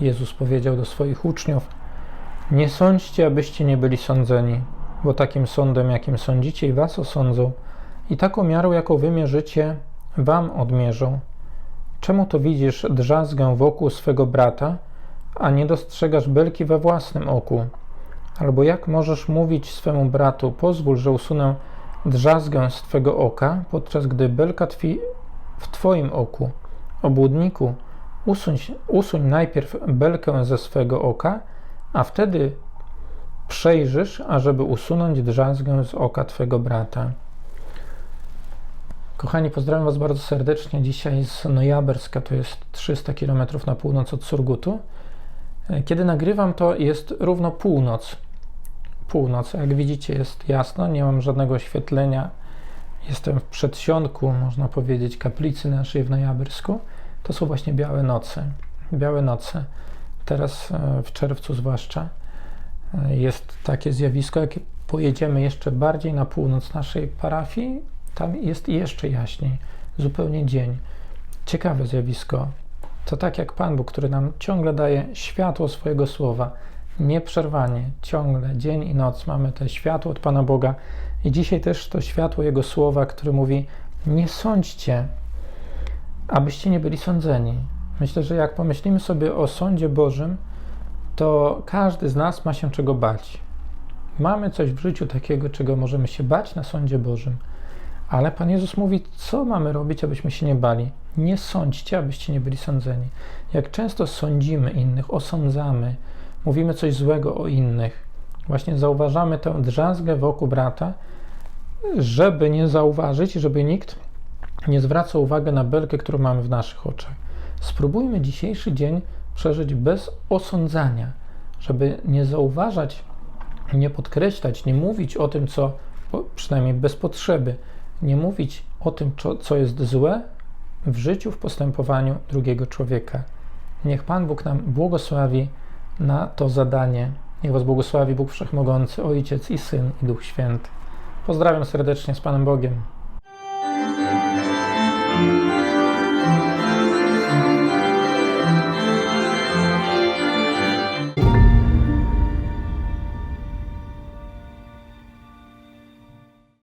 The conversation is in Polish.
Jezus powiedział do swoich uczniów: Nie sądźcie, abyście nie byli sądzeni, bo takim sądem, jakim sądzicie, i was osądzą, i taką miarą, jaką wymierzycie, wam odmierzą. Czemu to widzisz drzazgę wokół swego brata, a nie dostrzegasz belki we własnym oku? Albo jak możesz mówić swemu bratu, pozwól, że usunę drzazgę z twego oka, podczas gdy belka tkwi w twoim oku? Obłudniku, usuń, usuń najpierw belkę ze swego oka, a wtedy przejrzysz, ażeby usunąć drzazgę z oka twego brata. Kochani, pozdrawiam Was bardzo serdecznie. Dzisiaj z Nojaberska, to jest 300 km na północ od Surgutu. Kiedy nagrywam, to jest równo północ. Północ, jak widzicie, jest jasno, nie mam żadnego oświetlenia. Jestem w przedsionku, można powiedzieć, kaplicy naszej w Nojabersku. To są właśnie białe noce. Białe noce. Teraz e, w czerwcu zwłaszcza e, jest takie zjawisko, jak pojedziemy jeszcze bardziej na północ naszej parafii, tam jest jeszcze jaśniej, zupełnie dzień. Ciekawe zjawisko. To tak jak Pan Bóg, który nam ciągle daje światło swojego słowa, nieprzerwanie, ciągle, dzień i noc mamy to światło od Pana Boga. I dzisiaj też to światło Jego słowa, które mówi: Nie sądźcie, abyście nie byli sądzeni. Myślę, że jak pomyślimy sobie o sądzie Bożym, to każdy z nas ma się czego bać. Mamy coś w życiu takiego, czego możemy się bać na sądzie Bożym. Ale Pan Jezus mówi, co mamy robić, abyśmy się nie bali. Nie sądźcie, abyście nie byli sądzeni. Jak często sądzimy innych, osądzamy, mówimy coś złego o innych, właśnie zauważamy tę drzazgę wokół brata, żeby nie zauważyć, żeby nikt nie zwracał uwagi na belkę, którą mamy w naszych oczach. Spróbujmy dzisiejszy dzień przeżyć bez osądzania, żeby nie zauważać, nie podkreślać, nie mówić o tym, co przynajmniej bez potrzeby, nie mówić o tym, co jest złe w życiu, w postępowaniu drugiego człowieka. Niech Pan Bóg nam błogosławi na to zadanie. Niech Was błogosławi Bóg Wszechmogący, Ojciec i Syn i Duch Święty. Pozdrawiam serdecznie z Panem Bogiem. Thank you.